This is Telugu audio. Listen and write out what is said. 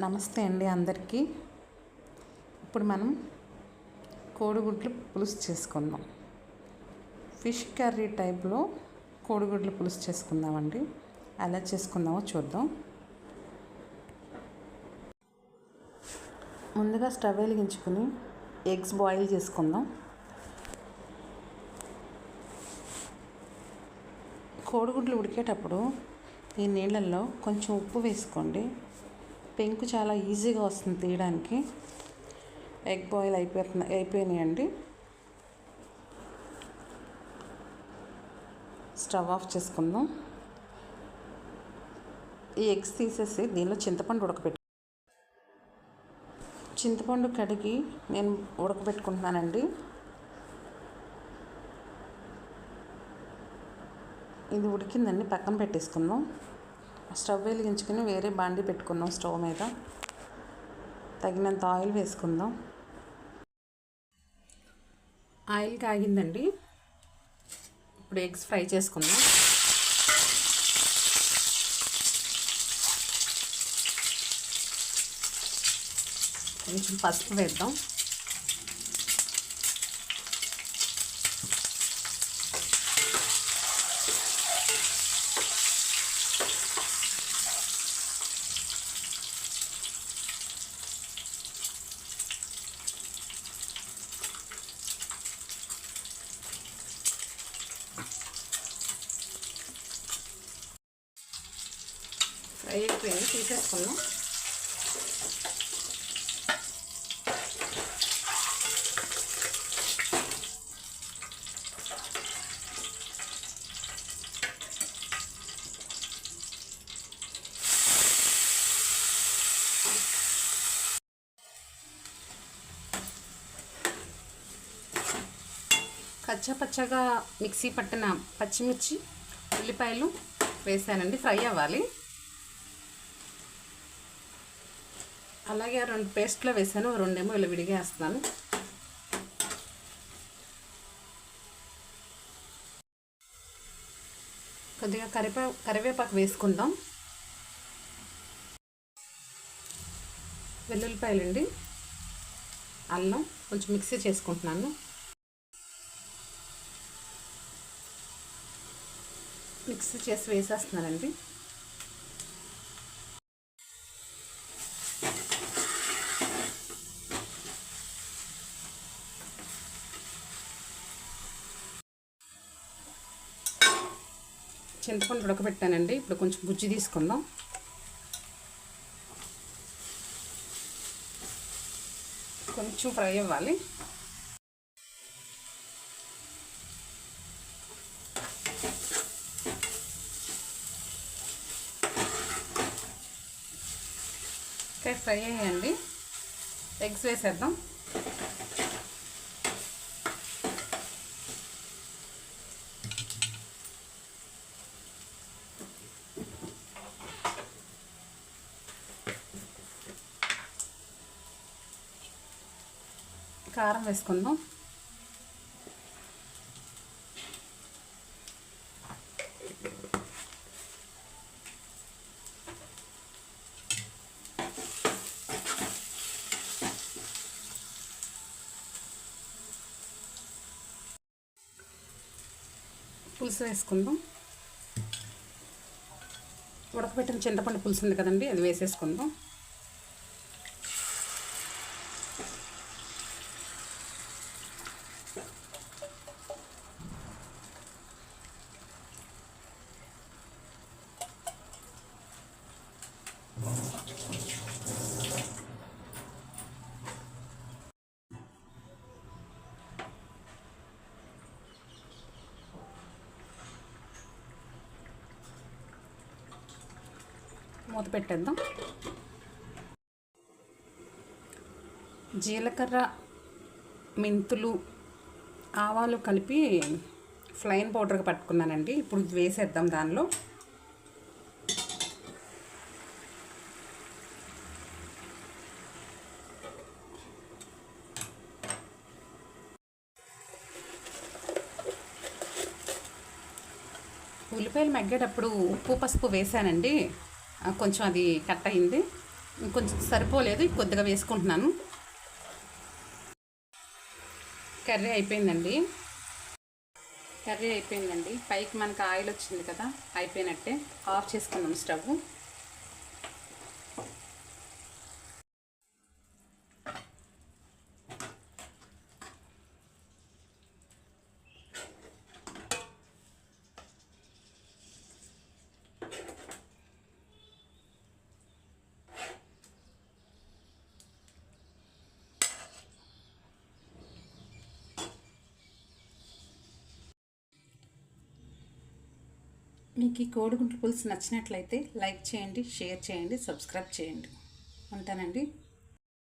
నమస్తే అండి అందరికీ. ఇప్పుడు మనం కోడిగుడ్లు పులుసు చేసుకుందాం. ఫిష్ కర్రీ టైప్లో కోడిగుడ్లు పులుసు చేసుకుందామండి. ఎలా చేసుకుందామో చూద్దాం. ముందుగా స్టవ్ వెలిగించుకుని ఎగ్స్ బాయిల్ చేసుకుందాం. కోడిగుడ్లు ఉడికేటప్పుడు ఈ నీళ్ళల్లో కొంచెం ఉప్పు వేసుకోండి. పెంకు చాలా ఈజీగా వస్తుంది తీయడానికి. ఎగ్ బాయిల్ అయిపోతున్న అయిపోయినాయండి. స్టవ్ ఆఫ్ చేసుకుందాం. ఈ ఎగ్స్ తీసేసి దీనిలో చింతపండు ఉడకబెట్టు చింతపండు కడిగి నేను ఉడకబెట్టుకుంటున్నానండి ఇది ఉడికిందండి పక్కన పెట్టేసుకుందాం. స్టవ్ వెలిగించుకుని వేరే బాండి పెట్టుకుందాం స్టవ్ మీద. తగినంత ఆయిల్ వేసుకుందాం. ఆయిల్ కాగిందండి. ఇప్పుడు ఎగ్స్ ఫ్రై చేసుకుందాం. కొంచెం పసుపు వేద్దాం. ఫ్రై అయిపోయింది తీసేసుకున్నాం కచ్చా పచ్చగా మిక్సీ పట్టిన పచ్చిమిర్చి ఉల్లిపాయలు వేసానండి ఫ్రై అవ్వాలి. అలాగే రెండు పేస్ట్లో వేసాను రెండేమో ఇలా విడిగా వేస్తున్నాను. కొద్దిగా కరివే కరివేపాకు వేసుకుందాం. వెల్లుల్లిపాయలండి అల్లం కొంచెం మిక్సీ చేసుకుంటున్నాను. మిక్సీ చేసి వేసేస్తున్నానండి. చింతపండు ఉడకబెట్టానండి. ఇప్పుడు కొంచెం గుజ్జు తీసుకుందాం. కొంచెం ఫ్రై అవ్వాలి. ఫ్రై అయ్యండి ఎగ్స్ వేసేద్దాం. కారం వేసుకుందాం. పులుసు వేసుకుందాం. ఉడకబెట్టిన చింతపండు పులుసు ఉంది కదండి అది వేసేసుకుందాం. మూత పెట్టేద్దాం. జీలకర్ర మెంతులు ఆవాలు కలిపి ఫ్లైన్ పౌడర్గా పట్టుకున్నానండి. ఇప్పుడు ఇది వేసేద్దాం దానిలో. ఉల్లిపాయలు మగ్గేటప్పుడు ఉప్పు పసుపు వేసానండి. కొంచెం అది కట్ అయింది. కొంచెం సరిపోలేదు కొద్దిగా వేసుకుంటున్నాను. కర్రీ అయిపోయిందండి. కర్రీ అయిపోయిందండి. పైకి మనకు ఆయిల్ వచ్చింది కదా అయిపోయినట్టే. ఆఫ్ చేసుకుందాం స్టవ్. మీకు ఈ కోడిగుంట్ల పులుసు నచ్చినట్లయితే లైక్ చేయండి షేర్ చేయండి సబ్స్క్రైబ్ చేయండి. ఉంటానండి.